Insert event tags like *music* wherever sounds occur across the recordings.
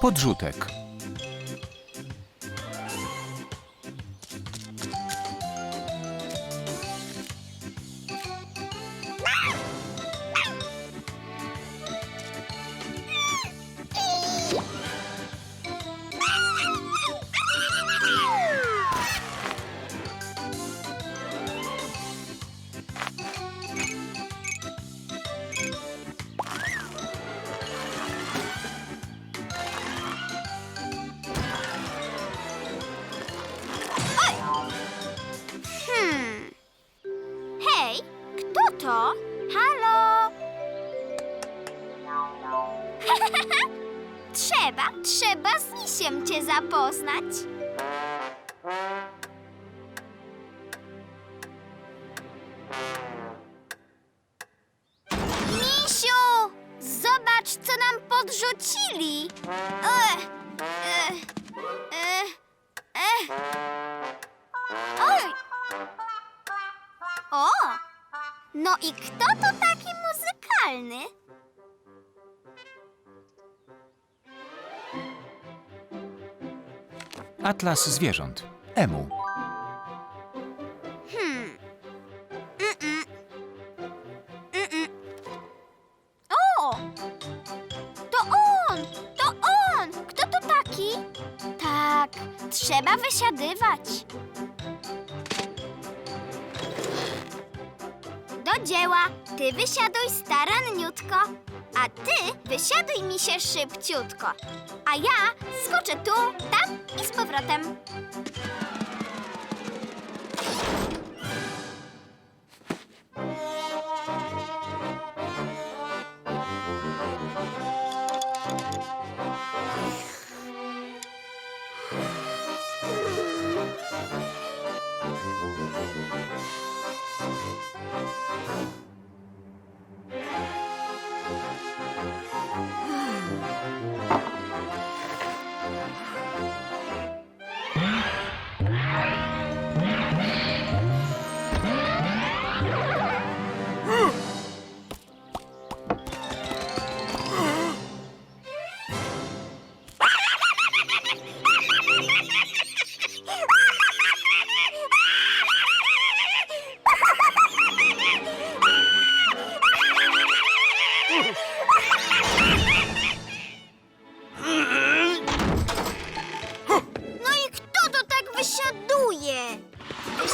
Podrzutek. Trzeba, trzeba z misiem cię zapoznać. Misiu! Zobacz, co nam podrzucili! Ech, ech, ech. Oj! O! No i kto to taki muzykalny? Atlas zwierząt. Emu. O! To on! To on! Kto to taki? Tak, trzeba wysiadywać. Do dzieła. Ty wysiaduj staranniutko, a ty wysiaduj mi się szybciutko. A ja skoczę tu, tam powrotem.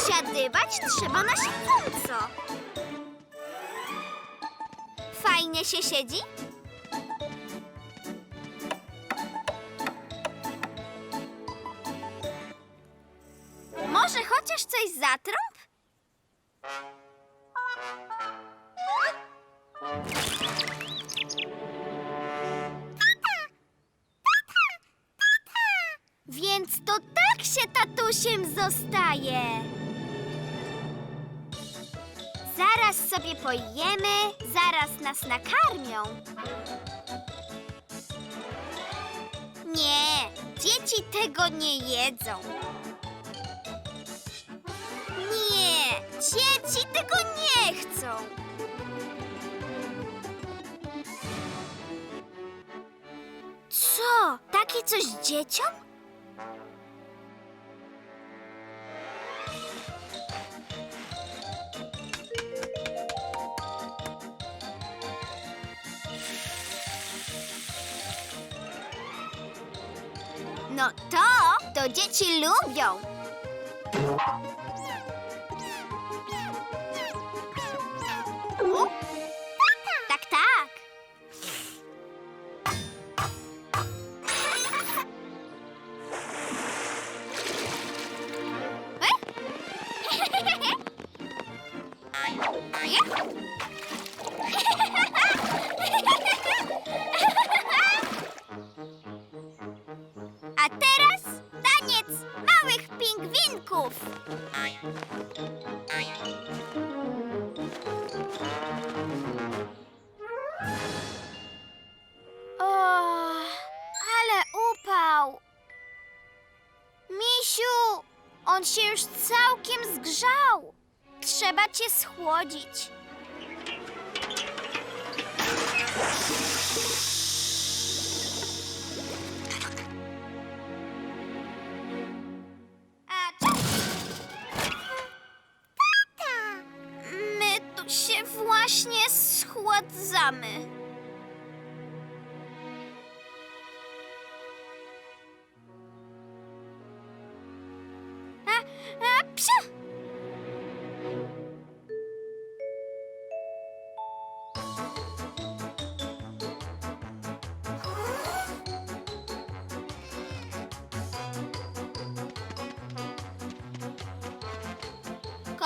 Wysiadywać trzeba na siedząco. Fajnie się siedzi? Może chociaż coś zatrąb? Więc to tak się tatusiem zostaje. Zaraz sobie pojemy, zaraz nas nakarmią. Nie, dzieci tego nie jedzą. Nie, dzieci tego nie chcą. Co? Takie coś dzieciom? Lubią. O, Tak, tak. A teraz taniec małych pingwinków. O, ale upał. Misiu, on się już całkiem zgrzał. Trzeba cię schłodzić.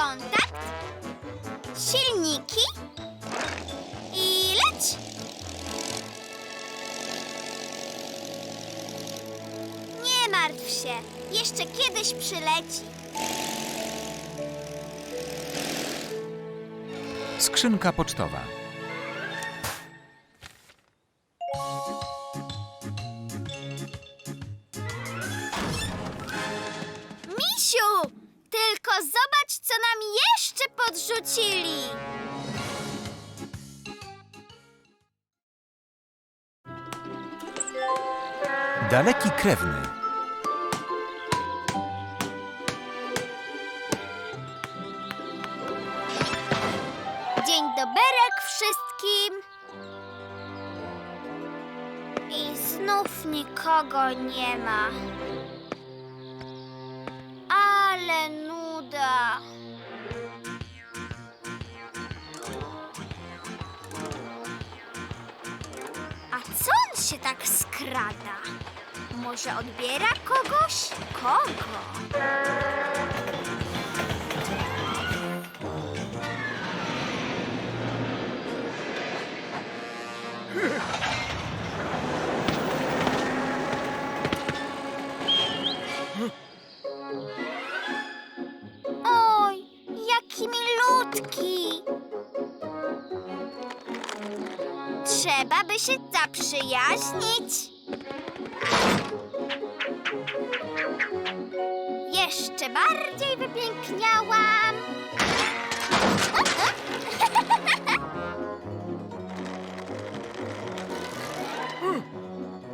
Kontakt, silniki i leć! Nie martw się, jeszcze kiedyś przyleci. Skrzynka pocztowa. Daleki krewny. Dzień doberek wszystkim. I znów nikogo nie ma. Ale nuda. A co on się tak skrada? Może odbiera kogoś? Kogo? Oj, jaki milutki. Trzeba by się zaprzyjaźnić. Jeszcze bardziej wypiękniałam.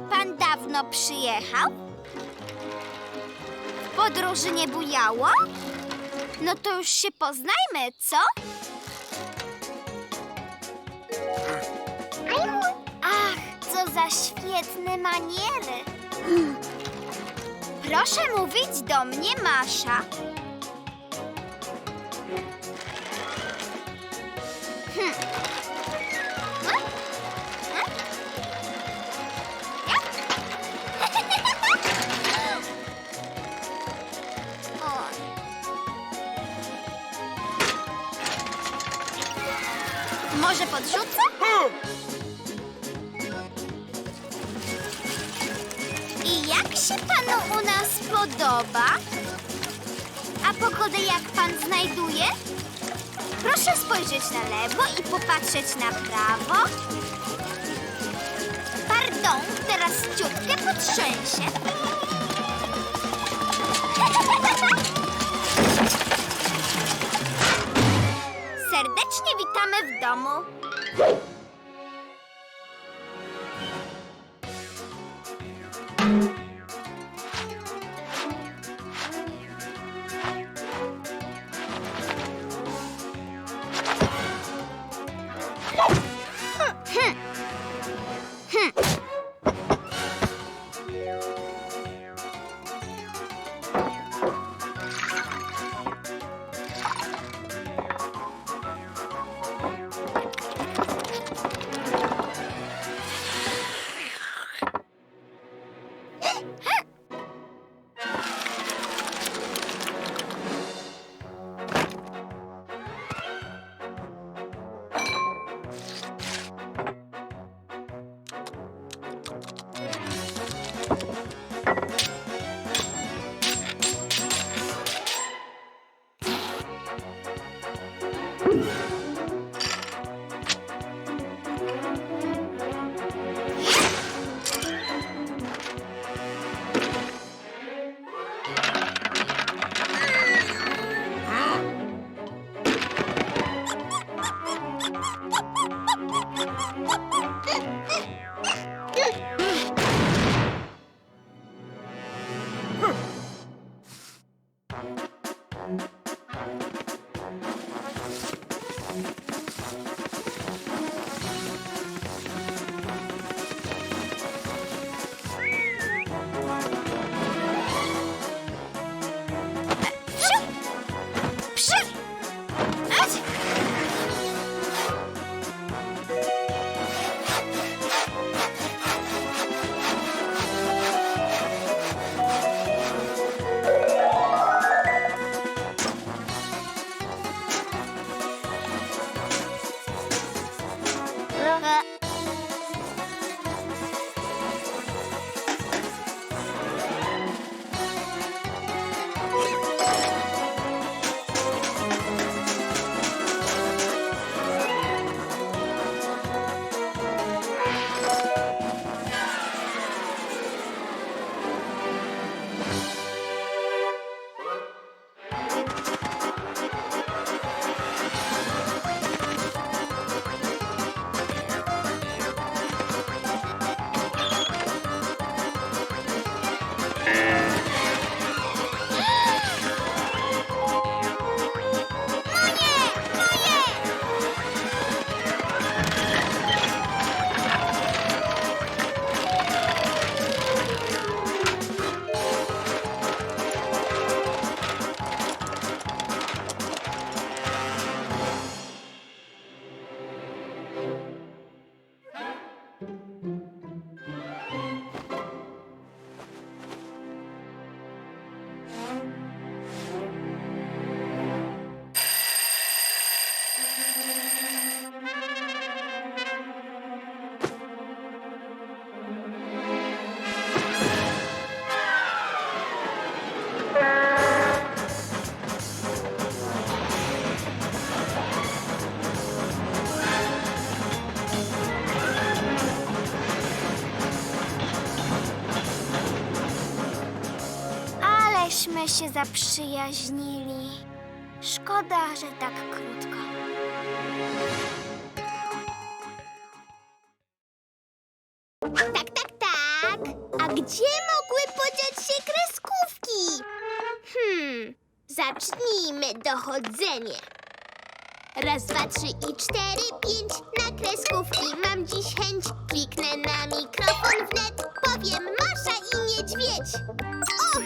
Pan dawno przyjechał? Podróży nie bujało? No to już się poznajmy, co? Ach, co za świetne maniery. Proszę mówić do mnie, Masza. Podoba? A pogodę jak pan znajduje? Proszę spojrzeć na lewo i popatrzeć na prawo. Pardon, teraz ciutkę potrzęsie. *laughs* Serdecznie witamy w domu. Się zaprzyjaźnili. Szkoda, że tak krótko. Tak, tak, tak. A gdzie mogły podziać się kreskówki? Hmm, zacznijmy dochodzenie. Raz, dwa, trzy i cztery, pięć na kreskówki mam dziś chęć. Kliknę na mikrofon wnet, powiem Masza i niedźwiedź. Och,